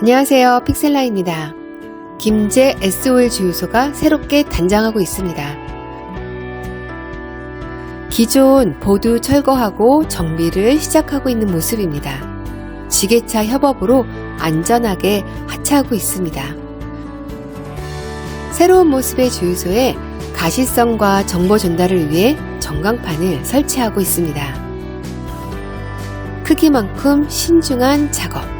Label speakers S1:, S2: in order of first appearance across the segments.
S1: 안녕하세요. 픽셀라입니다. 김제 SOL 주유소가 새롭게 단장하고 있습니다. 기존 보두 철거하고 정비를 시작하고 있는 모습입니다. 지게차 협업으로 안전하게 하차하고 있습니다. 새로운 모습의 주유소에 가시성과 정보 전달을 위해 전광판을 설치하고 있습니다. 크기만큼 신중한 작업.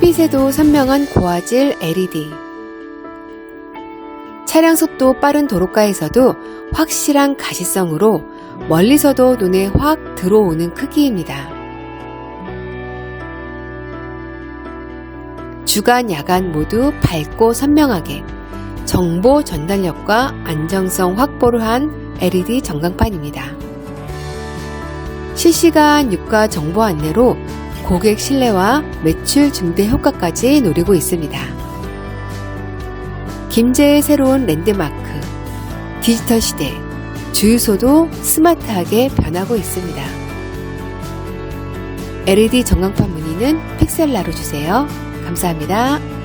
S1: 햇빛에도 선명한 고화질 LED. 차량 속도 빠른 도로가에서도 확실한 가시성으로 멀리서도 눈에 확 들어오는 크기입니다. 주간, 야간 모두 밝고 선명하게 정보 전달력과 안정성 확보를 한 LED 전광판입니다. 실시간 유가 정보 안내로 고객 신뢰와 매출 증대 효과까지 노리고 있습니다. 김제의 새로운 랜드마크, 디지털 시대, 주유소도 스마트하게 변하고 있습니다. LED 전광판 문의는 픽셀라로 주세요. 감사합니다.